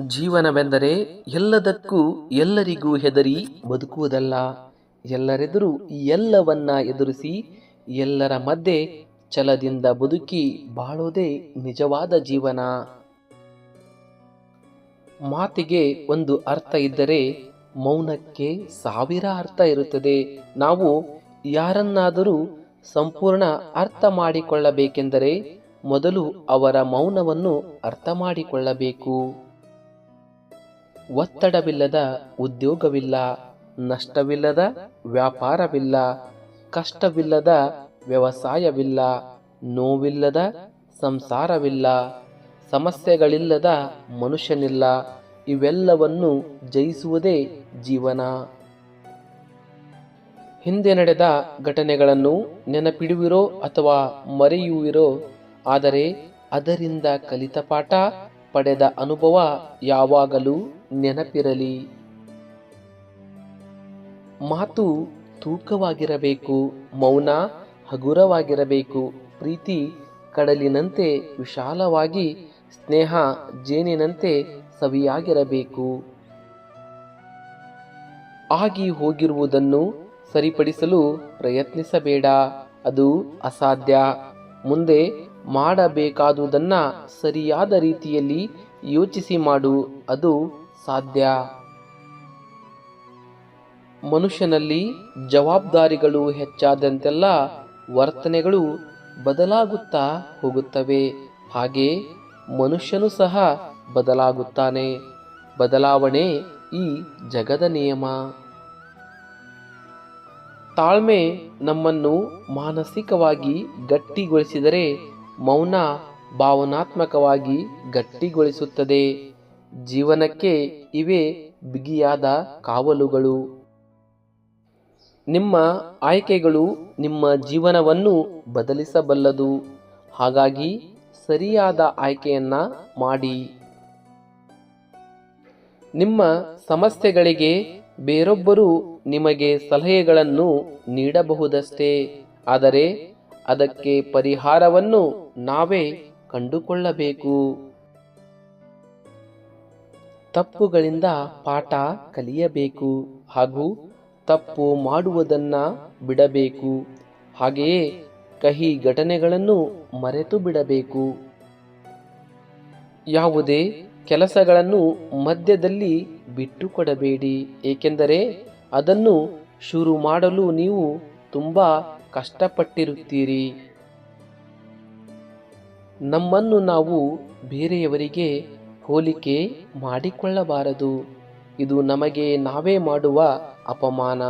ಜೀವನವೆಂದರೆ ಎಲ್ಲದಕ್ಕೂ ಎಲ್ಲರಿಗೂ ಹೆದರಿ ಬದುಕುವುದಲ್ಲ. ಎಲ್ಲರೆದುರು ಎಲ್ಲವನ್ನ ಎದುರಿಸಿ ಎಲ್ಲರ ಮಧ್ಯೆ ಛಲದಿಂದ ಬದುಕಿ ಬಾಳೋದೇ ನಿಜವಾದ ಜೀವನ. ಮಾತಿಗೆ ಒಂದು ಅರ್ಥ ಇದ್ದರೆ ಮೌನಕ್ಕೆ ಸಾವಿರ ಅರ್ಥ ಇರುತ್ತದೆ. ನಾವು ಯಾರನ್ನಾದರೂ ಸಂಪೂರ್ಣ ಅರ್ಥ ಮಾಡಿಕೊಳ್ಳಬೇಕೆಂದರೆ ಮೊದಲು ಅವರ ಮೌನವನ್ನು ಅರ್ಥ ಮಾಡಿಕೊಳ್ಳಬೇಕು. ಒತ್ತಡವಿಲ್ಲದ ಉದ್ಯೋಗವಿಲ್ಲ, ನಷ್ಟವಿಲ್ಲದ ವ್ಯಾಪಾರವಿಲ್ಲ, ಕಷ್ಟವಿಲ್ಲದ ವ್ಯವಸಾಯವಿಲ್ಲ, ನೋವಿಲ್ಲದ ಸಂಸಾರವಿಲ್ಲ, ಸಮಸ್ಯೆಗಳಿಲ್ಲದ ಮನುಷ್ಯನಿಲ್ಲ, ಇವೆಲ್ಲವನ್ನು ಜಯಿಸುವುದೇ ಜೀವನ. ಹಿಂದೆ ನಡೆದ ಘಟನೆಗಳನ್ನು ನೆನಪಿಡುವಿರೋ ಅಥವಾ ಮರೆಯುವಿರೋ, ಆದರೆ ಅದರಿಂದ ಕಲಿತ ಪಾಠ ಪಡೆದ ಅನುಭವ ಯಾವಾಗಲೂ ನೆನಪಿರಲಿ. ಮಾತು ತೂಕವಾಗಿರಬೇಕು, ಮೌನ ಹಗುರವಾಗಿರಬೇಕು, ಪ್ರೀತಿ ಕಡಲಿನಂತೆ ವಿಶಾಲವಾಗಿ, ಸ್ನೇಹ ಜೇನಿನಂತೆ ಸವಿಯಾಗಿರಬೇಕು. ಆಗಿ ಹೋಗಿರುವುದನ್ನು ಸರಿಪಡಿಸಲು ಪ್ರಯತ್ನಿಸಬೇಡ, ಅದು ಅಸಾಧ್ಯ. ಮುಂದೆ ಮಾಡಬೇಕಾದುದನ್ನ ಸರಿಯಾದ ರೀತಿಯಲ್ಲಿ ಯೋಚಿಸಿ ಮಾಡು, ಅದು ಸಾಧ್ಯ. ಮನುಷ್ಯನಲ್ಲಿ ಜವಾಬ್ದಾರಿಗಳು ಹೆಚ್ಚಾದಂತೆಲ್ಲ ವರ್ತನೆಗಳು ಬದಲಾಗುತ್ತಾ ಹೋಗುತ್ತವೆ. ಹಾಗೆ ಮನುಷ್ಯನು ಸಹ ಬದಲಾಗುತ್ತಾನೆ. ಬದಲಾವಣೆ ಈ ಜಗದ ನಿಯಮ. ತಾಳ್ಮೆ ನಮ್ಮನ್ನು ಮಾನಸಿಕವಾಗಿ ಗಟ್ಟಿಗೊಳಿಸಿದರೆ ಮೌನ ಭಾವನಾತ್ಮಕವಾಗಿ ಗಟ್ಟಿಗೊಳಿಸುತ್ತದೆ. ಜೀವನಕ್ಕೆ ಇವೆ ಬಿಗಿಯಾದ ಕಾವಲುಗಳು. ನಿಮ್ಮ ಆಯ್ಕೆಗಳು ನಿಮ್ಮ ಜೀವನವನ್ನು ಬದಲಿಸಬಲ್ಲದು. ಹಾಗಾಗಿ ಸರಿಯಾದ ಆಯ್ಕೆಯನ್ನ ಮಾಡಿ. ನಿಮ್ಮ ಸಮಸ್ಯೆಗಳಿಗೆ ಬೇರೊಬ್ಬರು ನಿಮಗೆ ಸಲಹೆಗಳನ್ನು ನೀಡಬಹುದಷ್ಟೇ. ಆದರೆ ಅದಕ್ಕೆ ಪರಿಹಾರವನ್ನು ನಾವೇ ಕಂಡುಕೊಳ್ಳಬೇಕು. ತಪ್ಪುಗಳಿಂದ ಪಾಠ ಕಲಿಯಬೇಕು ಹಾಗೂ ತಪ್ಪು ಮಾಡುವುದನ್ನ ಬಿಡಬೇಕು. ಹಾಗೆಯೇ ಕಹಿ ಘಟನೆಗಳನ್ನು ಮರೆತು ಬಿಡಬೇಕು. ಯಾವುದೇ ಕೆಲಸಗಳನ್ನು ಮಧ್ಯದಲ್ಲಿ ಬಿಟ್ಟುಕೊಡಬೇಡಿ, ಏಕೆಂದರೆ ಅದನ್ನು ಶುರು ಮಾಡಲು ನೀವು ತುಂಬ ಕಷ್ಟಪಟ್ಟಿರುತ್ತೀರಿ. ನಮ್ಮನ್ನು ನಾವು ಬೇರೆಯವರಿಗೆ ಹೋಲಿಕೆ ಮಾಡಿಕೊಳ್ಳಬಾರದು. ಇದು ನಮಗೆ ನಾವೇ ಮಾಡುವ ಅಪಮಾನ.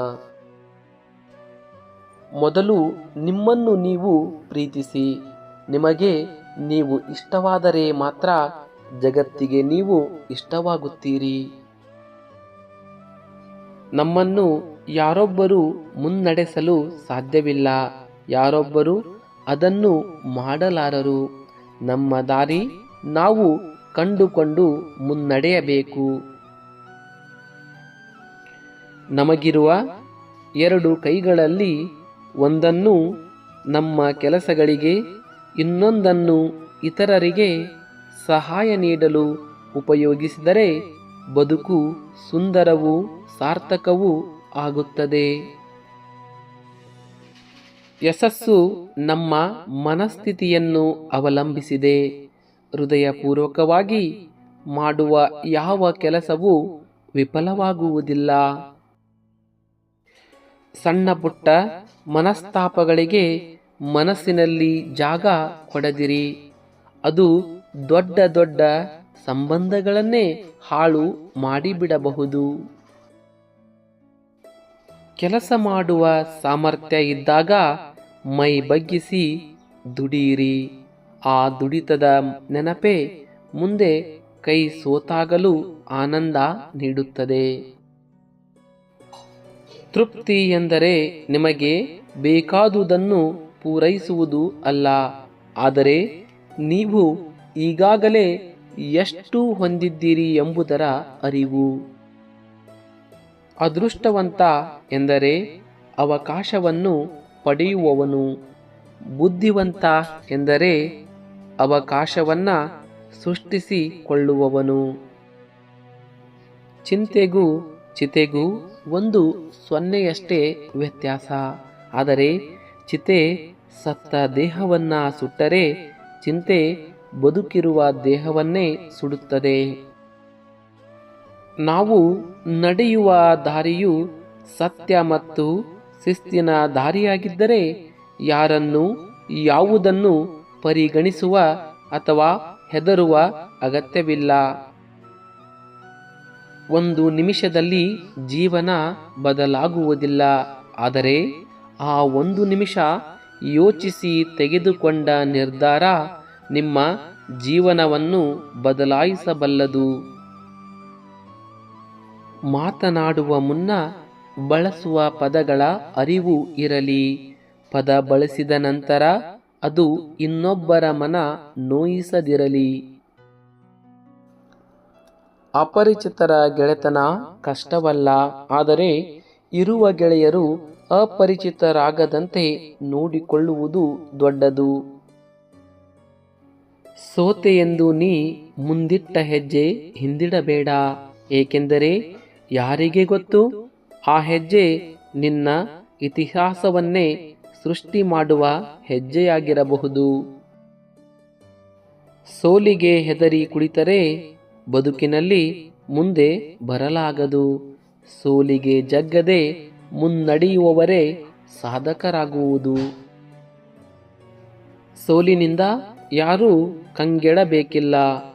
ಮೊದಲು ನಿಮ್ಮನ್ನು ನೀವು ಪ್ರೀತಿಸಿ. ನಿಮಗೆ ನೀವು ಇಷ್ಟವಾದರೆ ಮಾತ್ರ ಜಗತ್ತಿಗೆ ನೀವು ಇಷ್ಟವಾಗುತ್ತೀರಿ. ನಮ್ಮನ್ನು ಯಾರೊಬ್ಬರು ಮುನ್ನಡೆಸಲು ಸಾಧ್ಯವಿಲ್ಲ. ಯಾರೊಬ್ಬರು ಅದನ್ನು ಮಾಡಲಾರರು. ನಮ್ಮ ದಾರಿ ನಾವು ಕಂಡುಕೊಂಡು ಮುನ್ನಡೆಯಬೇಕು. ನಮಗಿರುವ ಎರಡು ಕೈಗಳಲ್ಲಿ ಒಂದನ್ನು ನಮ್ಮ ಕೆಲಸಗಳಿಗೆ, ಇನ್ನೊಂದನ್ನು ಇತರರಿಗೆ ಸಹಾಯ ನೀಡಲು ಉಪಯೋಗಿಸಿದರೆ ಬದುಕು ಸುಂದರವೂ ಸಾರ್ಥಕವೂ ಆಗುತ್ತದೆ. ಯಶಸ್ಸು ನಮ್ಮ ಮನಸ್ಥಿತಿಯನ್ನು ಅವಲಂಬಿಸಿದೆ. ಹೃದಯಪೂರ್ವಕವಾಗಿ ಮಾಡುವ ಯಾವ ಕೆಲಸವೂ ವಿಫಲವಾಗುವುದಿಲ್ಲ. ಸಣ್ಣ ಪುಟ್ಟ ಮನಸ್ತಾಪಗಳಿಗೆ ಮನಸ್ಸಿನಲ್ಲಿ ಜಾಗ ಕೊಡದಿರಿ. ಅದು ದೊಡ್ಡ ದೊಡ್ಡ ಸಂಬಂಧಗಳನ್ನೇ ಹಾಳು ಮಾಡಿಬಿಡಬಹುದು. ಕೆಲಸ ಮಾಡುವ ಸಾಮರ್ಥ್ಯ ಇದ್ದಾಗ ಮೈ ಬಗ್ಗಿಸಿ ದುಡಿಯಿರಿ ಆ ದುಡಿತದ ನೆನಪೇ ಮುಂದೆ ಕೈ ಸೋತಾಗಲು ಆನಂದ ನೀಡುತ್ತದೆ. ತೃಪ್ತಿ ಎಂದರೆ ನಿಮಗೆ ಬೇಕಾದುದನ್ನು ಪೂರೈಸುವುದು ಅಲ್ಲ. ಆದರೆ ನೀವು ಈಗಾಗಲೇ ಎಷ್ಟು ಹೊಂದಿದ್ದೀರಿ ಎಂಬುದರ ಅರಿವು. ಅದೃಷ್ಟವಂತ ಎಂದರೆ ಅವಕಾಶವನ್ನು ಪಡೆಯುವವನು ಬುದ್ಧಿವಂತ ಎಂದರೆ ಅವಕಾಶವನ್ನು ಸೃಷ್ಟಿಸಿಕೊಳ್ಳುವವನು. ಚಿಂತೆಗೂ ಚಿತೆಗೂ ಒಂದು ಸೊನ್ನೆಯಷ್ಟೇ ವ್ಯತ್ಯಾಸ. ಆದರೆ ಚಿತೆ ಸತ್ತ ದೇಹವನ್ನು ಸುಟ್ಟರೆ ಚಿಂತೆ ಬದುಕಿರುವ ದೇಹವನ್ನೇ ಸುಡುತ್ತದೆ. ನಾವು ನಡೆಯುವ ದಾರಿಯು ಸತ್ಯ ಮತ್ತು ಶಿಸ್ತಿನ ದಾರಿಯಾಗಿದ್ದರೆ ಯಾರನ್ನು ಯಾವುದನ್ನು ಪರಿಗಣಿಸುವ ಅಥವಾ ಹೆದರುವ ಅಗತ್ಯವಿಲ್ಲ. ಒಂದು ನಿಮಿಷದಲ್ಲಿ ಜೀವನ ಬದಲಾಗುವುದಿಲ್ಲ. ಆದರೆ ಆ ಒಂದು ನಿಮಿಷ ಯೋಚಿಸಿ ತೆಗೆದುಕೊಂಡ ನಿರ್ಧಾರ ನಿಮ್ಮ ಜೀವನವನ್ನು ಬದಲಾಯಿಸಬಲ್ಲದು. ಮಾತನಾಡುವ ಮುನ್ನ ಬಳಸುವ ಪದಗಳ ಅರಿವು ಇರಲಿ. ಪದ ಬಳಸಿದ ನಂತರ ಅದು ಇನ್ನೊಬ್ಬರ ಮನ ನೋಯಿಸದಿರಲಿ. ಅಪರಿಚಿತರ ಗೆಳೆತನ ಕಷ್ಟವಲ್ಲ, ಆದರೆ ಇರುವ ಗೆಳೆಯರು ಅಪರಿಚಿತರಾಗದಂತೆ ನೋಡಿಕೊಳ್ಳುವುದು ದೊಡ್ಡದು. ಸೋತೆ ನೀ ಮುಂದಿಟ್ಟ ಹೆಜ್ಜೆ ಹಿಂದಿಡಬೇಡ, ಏಕೆಂದರೆ ಯಾರಿಗೆ ಗೊತ್ತು? ಆ ಹೆಜ್ಜೆ ನಿನ್ನ ಇತಿಹಾಸವನ್ನೇ ಸೃಷ್ಟಿ ಮಾಡುವ ಹೆಜ್ಜೆಯಾಗಿರಬಹುದು. ಸೋಲಿಗೆ ಹೆದರಿ ಕುಳಿತರೆ ಬದುಕಿನಲ್ಲಿ ಮುಂದೆ ಬರಲಾಗದು. ಸೋಲಿಗೆ ಜಗ್ಗದೆ ಮುನ್ನಡೆಯುವವರೇ ಸಾಧಕರಾಗುವುದು. ಸೋಲಿನಿಂದ ಯಾರೂ ಕಂಗೆಡಬೇಕಿಲ್ಲ,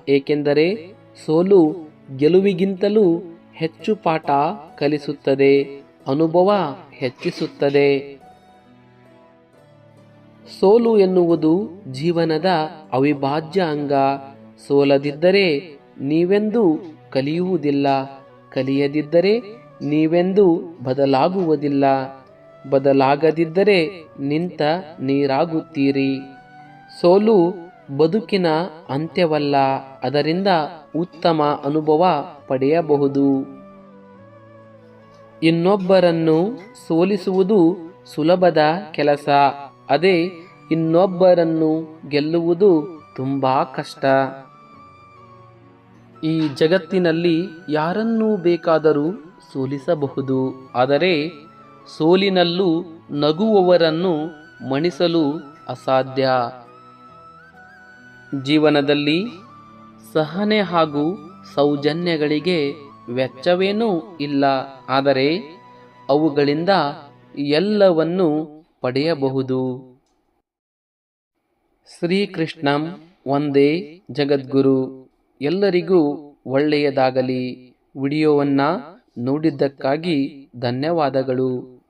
ಏಕೆಂದರೆ ಸೋಲು ಗೆಲುವಿಗಿಂತಲೂ ಹೆಚ್ಚು ಪಾಠ ಕಲಿಸುತ್ತದೆ, ಅನುಭವ ಹೆಚ್ಚಿಸುತ್ತದೆ. ಸೋಲು ಎನ್ನುವುದು ಜೀವನದ ಅವಿಭಾಜ್ಯ ಅಂಗ. ಸೋಲದಿದ್ದರೆ ನೀವೆಂದೂ ಕಲಿಯುವುದಿಲ್ಲ, ಕಲಿಯದಿದ್ದರೆ ನೀವೆಂದೂ ಬದಲಾಗುವುದಿಲ್ಲ. ಬದಲಾಗದಿದ್ದರೆ ನಿಂತ ನೀರಾಗುತ್ತೀರಿ. ಸೋಲು ಬದುಕಿನ ಅಂತ್ಯವಲ್ಲ, ಅದರಿಂದ ಉತ್ತಮ ಅನುಭವ ಪಡೆಯಬಹುದು. ಇನ್ನೊಬ್ಬರನ್ನು ಸೋಲಿಸುವುದು ಸುಲಭದ ಕೆಲಸ, ಅದೇ ಇನ್ನೊಬ್ಬರನ್ನು ಗೆಲ್ಲುವುದು ತುಂಬಾ ಕಷ್ಟ. ಈ ಜಗತ್ತಿನಲ್ಲಿ ಯಾರನ್ನೂ ಬೇಕಾದರೂ ಸೋಲಿಸಬಹುದು, ಆದರೆ ಸೋಲಿನಲ್ಲೂ ನಗುವವರನ್ನು ಮಣಿಸಲು ಅಸಾಧ್ಯ. ಜೀವನದಲ್ಲಿ ಸಹನೆ ಹಾಗೂ ಸೌಜನ್ಯಗಳಿಗೆ ವೆಚ್ಚವೇನೂ ಇಲ್ಲ. ಆದರೆ ಅವುಗಳಿಂದ ಎಲ್ಲವನ್ನು ಪಡೆಯಬಹುದು. ಶ್ರೀಕೃಷ್ಣಂ ಒಂದೇ ಜಗದ್ಗುರು. ಎಲ್ಲರಿಗೂ ಒಳ್ಳೆಯದಾಗಲಿ. ವಿಡಿಯೋವನ್ನು ನೋಡಿದ್ದಕ್ಕಾಗಿ ಧನ್ಯವಾದಗಳು.